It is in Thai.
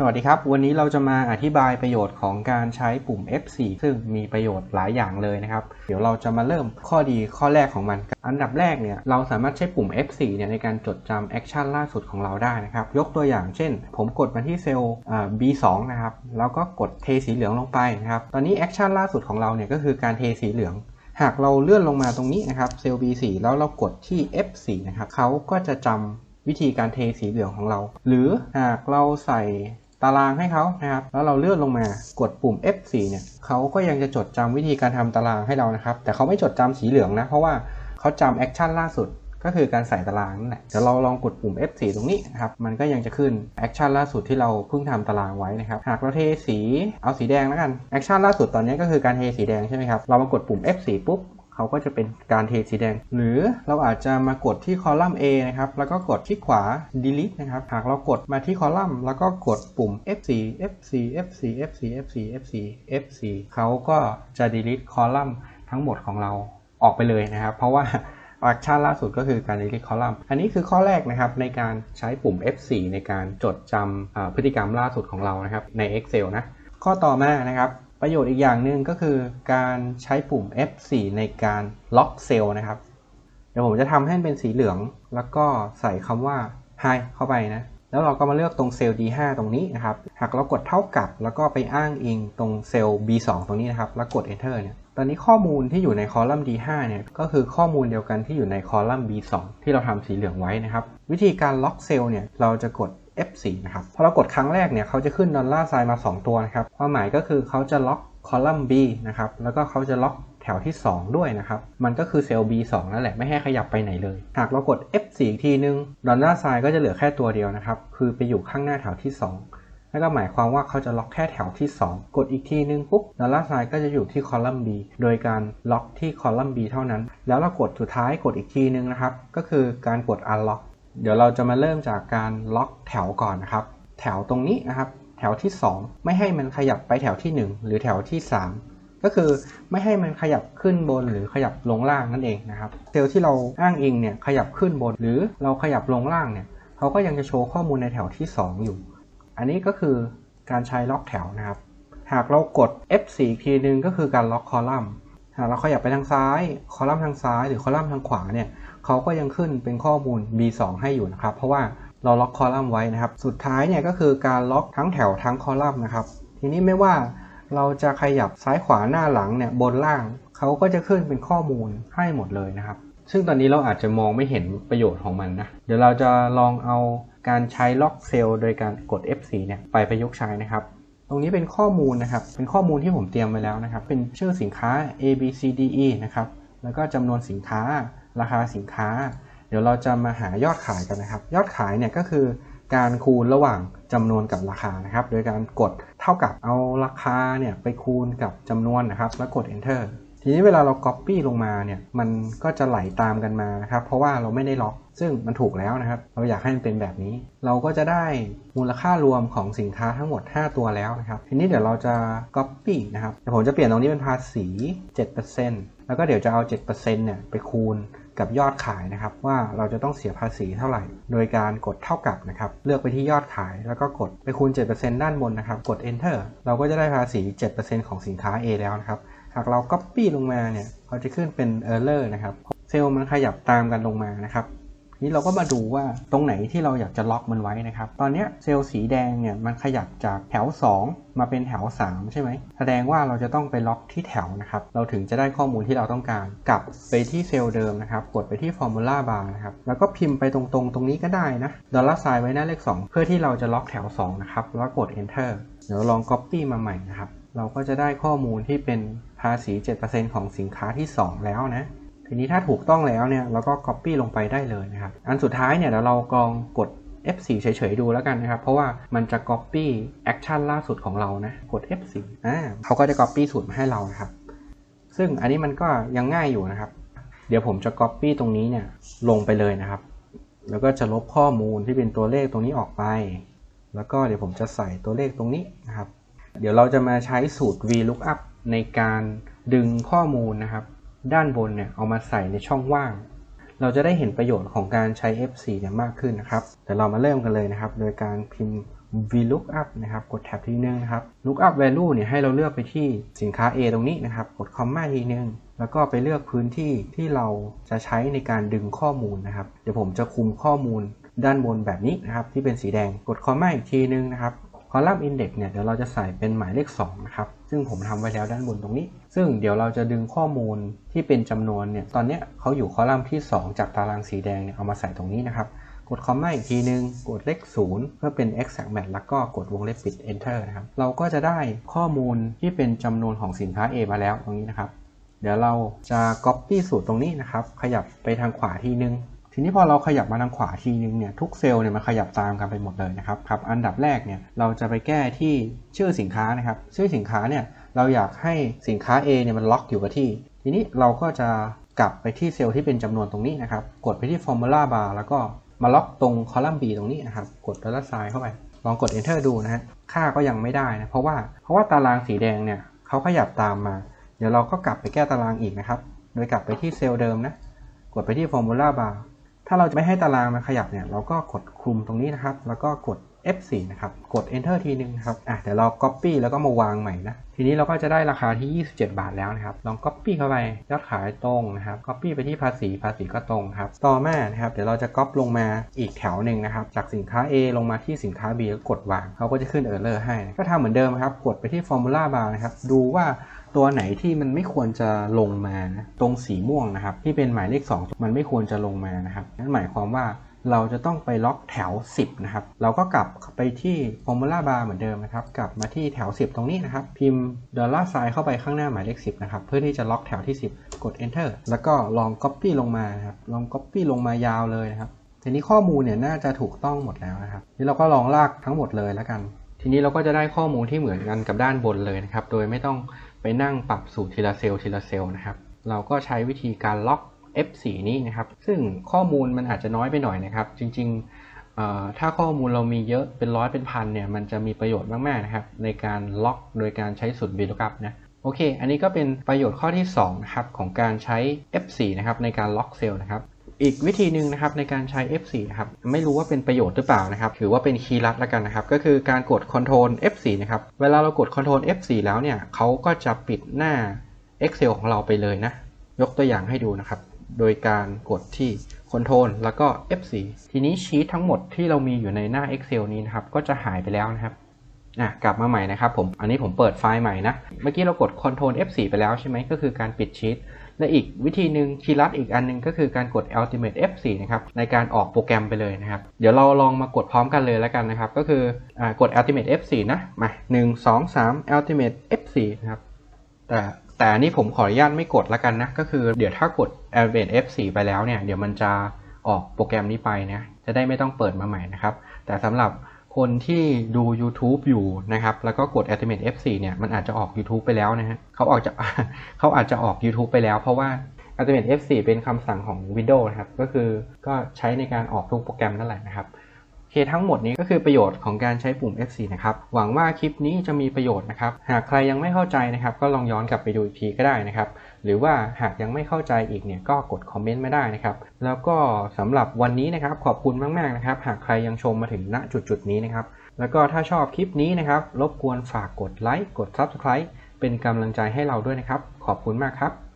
สวัสดีครับ วันนี้เราจะมาอธิบายประโยชน์ของการใช้ปุ่ม F4 ซึ่งมีประโยชน์หลายอย่างเลยนะครับ เดี๋ยวเราจะมาเริ่มข้อดีข้อแรกของมัน อันดับแรกเนี่ยเราสามารถใช้ปุ่ม F4 เนี่ยในการจดจำแอคชั่นล่าสุดของเราได้นะครับ ยกตัวอย่างเช่น ผมกดมาที่เซลล์ B2 นะครับ แล้วก็กดเทสีเหลืองลงไปนะครับ ตอนนี้แอคชั่นล่าสุดของเราเนี่ยก็คือการเทสีเหลืองหากเราเลื่อนลงมาตรงนี้นะครับเซลล์ B4 แล้วเรากดที่ F4 นะครับเขาก็จะจำวิธีการเทสีเหลืองของเรา หรือหากเราใส่ ตารางให้เขานะครับ แล้วเราเลื่อนลงมากดปุ่ม F4 เนี่ยเขาก็ยังจะจดจำวิธีการทำตารางให้เรานะครับ แต่เขาไม่จดจำสีเหลืองนะ เพราะว่าเขาจำแอคชั่นล่าสุดก็คือการใส่ตารางนั่นแหละ เดี๋ยวเราลองกดปุ่ม F4 ตรงนี้นะครับ มันก็ยังจะขึ้นแอคชั่นล่าสุดที่เราเพิ่งทำตารางไว้นะครับ หากเราเทสี เอาสีแดงแล้วกัน แอคชั่นล่าสุดตอนนี้ก็คือการเทสีแดงใช่ไหมครับ เรามากดปุ่ม F4 ปุ๊บ เขาก็จะเป็นการเทสีแดง หรือเราอาจจะมากดที่คอลัมน์ A นะครับแล้วก็กดที่ขวา delete นะครับหากเรากดมาที่คอลัมน์ แล้วก็กดปุ่ม F4 F4 F4 F4 F4 F4 F4 เขาก็จะ delete คอลัมน์ทั้งหมดของเราออกไปเลยนะครับ เพราะว่าแอคชั่นล่าสุดก็คือการ delete คอลัมน์อันนี้คือข้อแรกนะครับในการใช้ปุ่ม F4 ในการจดจำพฤติกรรมล่าสุดของเรานะครับใน Excel นะข้อต่อมานะครับ ประโยชน์อีกอย่างหนึ่งก็คือการใช้ปุ่ม F4 ในการล็อกเซลล์นะครับ เดี๋ยวผมจะทำให้เป็นสีเหลือง แล้วก็ใส่คำว่า Hi เข้าไปนะ แล้วเราก็มาเลือกตรงเซลล์ D5 ตรงนี้นะครับ หากเรากดเท่ากับแล้วก็ไปอ้างอิงตรงเซลล์ B2 ตรงนี้นะครับ แล้วกด Enter เนี่ย ตอนนี้ข้อมูลที่อยู่ในคอลัมน์ D5 เนี่ย ก็คือข้อมูลเดียวกันที่อยู่ในคอลัมน์ B2 ที่เราทำสีเหลืองไว้นะครับ วิธีการล็อกเซลล์เนี่ย เราจะกด F4 นะครับพอเรากดครั้งแรกเนี่ยเขาจะขึ้นดอลลาร์ไซน์มา 2 ตัวนะครับความหมายก็คือเขาจะล็อกคอลัมน์ B นะครับแล้วก็เขาจะล็อกแถวที่ 2 ด้วยนะครับ มันก็คือเซลล์ B2 นั่นแหละไม่ให้ขยับไปไหนเลย หากเรากด F4 อีกทีนึงดอลลาร์ไซน์ก็จะเหลือแค่ตัวเดียวนะครับคือไปอยู่ข้างหน้าแถวที่ 2นั่นก็หมายความว่าเขาจะล็อกแค่แถวที่ 2 กดอีกทีนึงปุ๊บดอลลาร์ไซน์ก็จะอยู่ที่คอลัมน์ B โดยการล็อกที่คอลัมน์ B เท่านั้น แล้วเรากดสุดท้ายกดอีกทีนึงนะครับ ก็คือการกด unlock เดี๋ยวเราจะมาเริ่มจากการล็อกแถวก่อนนะครับ แถวตรงนี้นะครับ แถวที่ 2 ไม่ให้มันขยับไปแถวที่ 1 หรือแถวที่ 3 ก็คือไม่ให้มันขยับขึ้นบนหรือขยับลงล่างนั่นเองนะครับเซลล์ที่เราอ้างอิงเนี่ยขยับขึ้นบนหรือเราขยับลงล่างเนี่ยเขาก็ยังจะโชว์ข้อมูลในแถวที่ 2 อยู่ อันนี้ก็คือการใช้ล็อกแถวนะครับ หากเรากด F4 อีกทีนึงก็คือการล็อกคอลัมน์หากเราขยับไปทางซ้าย คอลัมน์ทางซ้าย หรือคอลัมน์ทางขวาเนี่ย เขาก็ยังขึ้นเป็นข้อมูล B2 ให้อยู่นะครับ เพราะว่าเราล็อกคอลัมน์ไว้นะครับ สุดท้ายเนี่ยก็คือการล็อกทั้งแถวทั้งคอลัมน์นะครับ ทีนี้ไม่ว่าเราจะขยับซ้ายขวาหน้าหลังเนี่ยบนล่างเขาก็จะขึ้นเป็นข้อมูลให้หมดเลยนะครับ ซึ่งตอนนี้เราอาจจะมองไม่เห็นประโยชน์ของมันนะ เดี๋ยวเราจะลองเอาการใช้ล็อกเซลล์โดยการกด F4 เนี่ยไปประยุกต์ใช้นะครับ ตรงนี้เป็นข้อมูลนะครับ เป็นข้อมูลที่ผมเตรียมไว้แล้วนะครับ เป็นชื่อสินค้า A B C D E นะครับ แล้วก็จำนวนสินค้า ราคาสินค้า เดี๋ยวเราจะมาหายอดขายกันนะครับ ยอดขายเนี่ยก็คือการคูณระหว่างจำนวนกับราคานะครับ โดยการกดเท่ากับเอาราคาเนี่ยไปคูณกับจำนวนนะครับ แล้วกด enter ทีนี้เวลาเรา copy ลงมาเนี่ยมันก็จะไหลตามกันมานะครับ เพราะว่าเราไม่ได้ล็อก ซึ่งมันถูกแล้วนะครับ เราอยากให้มันเป็นแบบนี้ เราก็จะได้มูลค่ารวมของสินค้าทั้งหมด 5 ตัวแล้วนะครับ ทีนี้เดี๋ยวเราจะ copy นะครับเดี๋ยวผมจะเปลี่ยนตรงนี้เป็นภาษี 7% แล้วก็เดี๋ยวจะเอา 7%เนี่ยไปคูณกับยอดขายนะครับ ว่าเราจะต้องเสียภาษีเท่าไหร่ โดยการกดเท่ากับนะครับ เลือกไปที่ยอดขายแล้วก็กดไปคูณ 7%ด้านบนนะครับ กด enter เราก็จะได้ภาษี 7%ของสินค้า A แล้วนะครับ หากเรา copy ลงมาเนี่ยเขาจะขึ้นเป็น error นะครับ เซลล์มันขยับตามกันลงมานะครับ นี้เราก็มาดูว่าตรงไหนที่เราอยากจะล็อกมันไว้นะครับ ตอนนี้เซลล์สีแดงเนี่ยมันขยับจากแถว 2 มาเป็นแถว 3 ใช่ไหม แสดงว่าเราจะต้องไปล็อกที่แถวนะครับ เราถึงจะได้ข้อมูลที่เราต้องการ กลับไปที่เซลล์เดิมนะครับ กดไปที่ formula bar นะครับ แล้วก็พิมพ์ไปตรงๆ ตรงนี้ก็ได้นะดอลลาร์ไซน์ไว้หน้าเลข 2 เพื่อที่เราจะล็อกแถว 2 นะครับ แล้วกด enter เดี๋ยวลอง copy มาใหม่นะครับ เราก็จะได้ข้อมูลที่เป็นภาษี 7%ของสินค้าที่ 2 แล้วนะ ทีนี้ถ้าถูกต้องแล้วเนี่ยเราก็ Copy ลงไปได้เลยนะครับ อันสุดท้ายเนี่ยเดี๋ยวเราลองกด F4 เฉยๆดูแล้วกันนะครับ เพราะว่ามันจะ Copy Action ล่าสุดของเรานะ กด F4 อ่าเขาก็จะ Copy สูตรมาให้เรานะครับ ซึ่งอันนี้มันก็ยังง่ายอยู่นะครับ เดี๋ยวผมจะ Copy ตรงนี้เนี่ยลงไปเลยนะครับ แล้วก็จะลบข้อมูลที่เป็นตัวเลขตรงนี้ออกไป แล้วก็เดี๋ยวผมจะใส่ตัวเลขตรงนี้นะครับ เดี๋ยวเราจะมาใช้สูตร VLOOKUP ในการดึงข้อมูลนะครับ ด้านบนเนี่ยเอามาใส่ในช่องว่าง เราจะได้เห็นประโยชน์ของการใช้ F4 เนี่ยมากขึ้นนะครับแต่เรามาเริ่มกันเลยนะครับ โดยการพิมพ์ VLOOKUP นะครับ กดแท็บที่หนึ่งนะครับ Lookup Value เนี่ยให้เราเลือกไปที่สินค้า A ตรงนี้นะครับ กด comma ทีนึง แล้วก็ไปเลือกพื้นที่ที่เราจะใช้ในการดึงข้อมูลนะครับ เดี๋ยวผมจะคุมข้อมูลด้านบนแบบนี้นะครับ ที่เป็นสีแดง กด comma อีกทีนึงนะครับ คอลัมน์ index เนี่ยเดี๋ยวเราจะใส่เป็นหมายเลข2นะครับซึ่งผมทำไว้แล้วด้านบนตรงนี้ ซึ่งเดี๋ยวเราจะดึงข้อมูลที่เป็นจำนวนเนี่ยตอนนี้เขาอยู่คอลัมน์ที่ 2 จากตารางสีแดงเนี่ยเอามาใส่ตรงนี้นะครับกดคอมมาอีกทีนึง กดเลข 0 เพื่อเป็น exact match แล้วก็กดวงเล็บปิด enter นะครับ เราก็จะได้ข้อมูลที่เป็นจำนวนของสินค้า A มาแล้วตรงนี้นะครับ เดี๋ยวเราจะ copy สูตรตรงนี้นะครับ ขยับไปทางขวาทีนึง ทีนี้พอเราขยับมาทางขวาทีนึงเนี่ยทุกเซลล์เนี่ยมันขยับตามกันไปหมดเลยนะครับครับอันดับแรกเนี่ยเราจะไปแก้ที่ชื่อสินค้านะครับ ชื่อสินค้าเนี่ยเราอยากให้สินค้า A เนี่ยมันล็อกอยู่กับที่ ทีนี้เราก็จะกลับไปที่เซลล์ที่เป็นจำนวนตรงนี้นะครับ กดไปที่ formula bar แล้วก็มาล็อกตรงคอลัมน์ B ตรงนี้นะครับ กดดอลลาร์ไซน์เข้าไป ลองกด enter ดูนะฮะ ค่าก็ยังไม่ได้นะ เพราะว่า เพราะว่าตารางสีแดงเนี่ยเขาขยับตามมา เดี๋ยวเราก็กลับไปแก้ตารางอีกนะครับ โดยกลับไปที่เซลล์เดิมนะ กดไปที่ formula bar ถ้าเราจะไม่ให้ตารางมันขยับเนี่ย เราก็กดคลุมตรงนี้นะครับ แล้วก็กด F4 นะครับ กด Enter ทีนึงนะครับ อะ เดี๋ยวเรา Copy แล้วก็มาวางใหม่นะ ทีนี้เราก็จะได้ราคาที่ 27 บาทแล้วนะครับ ลอง Copy เข้าไป ยอดขายตรงนะครับ Copy ไปที่ภาษี ภาษีก็ตรงครับ ต่อมานะครับ เดี๋ยวเราจะ Copy ลงมาอีกแถวหนึ่งนะครับ จากสินค้า A ลงมาที่สินค้า B แล้วกดวาง เขาก็จะขึ้น Error ให้ ก็ทำเหมือนเดิมครับ กดไปที่ Formula Bar นะครับ ดูว่า ตัวไหนที่มันไม่ควรจะลงมานะตรงสีม่วงนะครับ ที่เป็นหมายเลข 2 มันไม่ควรจะลงมานะครับ นั่นหมายความว่าเราจะต้องไปล็อกแถว 10 นะครับ เราก็กลับไปที่ formula bar เหมือนเดิมนะครับ กลับมาที่แถว 10 ตรงนี้นะครับ พิมพ์ดอลลาร์ไซน์เข้าไปข้างหน้าหมายเลข 10 นะครับ เพื่อที่จะล็อกแถวที่ 10 กด enter แล้วก็ลอง copy ลงมาครับ ลอง copy ลงมายาวเลยนะครับ ทีนี้ข้อมูลเนี่ยน่าจะถูกต้องหมดแล้วนะครับ นี่เราก็ลองลากทั้งหมดเลยแล้วกัน ทีนี้เราก็จะได้ข้อมูลที่เหมือนกันกับด้านบนเลยนะครับ โดยไม่ต้อง ไปนั่งปรับสูตรทีละเซลล์ทีละเซลล์นะครับ เราก็ใช้วิธีการล็อก F4 นี้นะครับ ซึ่งข้อมูลมันอาจจะน้อยไปหน่อยนะครับ จริงๆถ้าข้อมูลเรามีเยอะเป็นร้อยเป็นพันเนี่ย มันจะมีประโยชน์มากๆนะครับ ในการล็อกโดยการใช้สูตร VLOOKUP นะโอเค อันนี้ก็เป็นประโยชน์ข้อที่2นะครับของการใช้ F4 นะครับในการล็อกเซลล์นะครับ อีกวิธีหนึ่งนะครับในการใช้ F4 นะครับไม่รู้ว่าเป็นประโยชน์หรือเปล่านะครับถือว่าเป็นคีย์ลัดแล้วกันนะครับ ก็คือการกด Ctrl F4 นะครับเวลาเรากด Ctrl F4 แล้วเนี่ยเขาก็จะปิดหน้า Excel ของเราไปเลยนะ ยกตัวอย่างให้ดูนะครับ โดยการกดที่ Ctrl แล้วก็ F4 ทีนี้ชีตทั้งหมดที่เรามีอยู่ในหน้า Excel นี้นะครับก็จะหายไปแล้วนะครับอะกลับมาใหม่นะครับผมอันนี้ผมเปิดไฟล์ใหม่นะเมื่อกี้เรากด Ctrl F4 ไปแล้วใช่ไหมก็คือการปิดชีต และอีกวิธีหนึ่งคีย์ลัดอีกอันหนึงก็คือการกด Ultimate F4 นะครับในการออกโปรแกรมไปเลยนะครับ เดี๋ยวเราลองมากดพร้อมกันเลยแล้วกันนะครับ ก็คืออกด Ultimate F4 นะมา1 2 3 Ultimate F4 นะครับแต่แต่อันนี้ผมขออนุญาตไม่กดล้วกันนะ ก็คือเดี๋ยวถ้ากด Elevate F4 ไปแล้วเนี่ยเดี๋ยวมันจะออกโปรแกรมนี้ไปนะจะได้ไม่ต้องเปิดมาใหม่นะครับ แต่สำหรับ คนที่ดู YouTube อยู่นะครับ แล้วก็กด Ultimate F4 เนี่ย มันอาจจะออก YouTube ไปแล้วนะฮะเขาออกจะเขาอาจจะออก YouTube ไปแล้ว เพราะว่า Ultimate F4 เป็นคำสั่งของ Windows นะครับ ก็คือก็ใช้ในการออกทุกโปรแกรมนั่นแหละนะครับ เคทั้งหมดนี้ก็คือประโยชน์ของการใช้ปุ่ม F4 นะครับ หวังว่าคลิปนี้จะมีประโยชน์นะครับ หากใครยังไม่เข้าใจนะครับ ก็ลองย้อนกลับไปดูอีกทีก็ได้นะครับ หรือว่าหากยังไม่เข้าใจอีกเนี่ยก็กดคอมเมนต์ไมาได้นะครับ แล้วก็สำหรับวันนี้นะครับ ขอบคุณมากๆนะครับ หากใครยังชมมาถึงณจุดๆนี้นะครับ แล้วก็ถ้าชอบคลิปนี้นะครับ รบกวนฝากกดไลค์ กด Subscribe เป็นกำลังใจให้เราด้วยนะครับ ขอบคุณมากครับ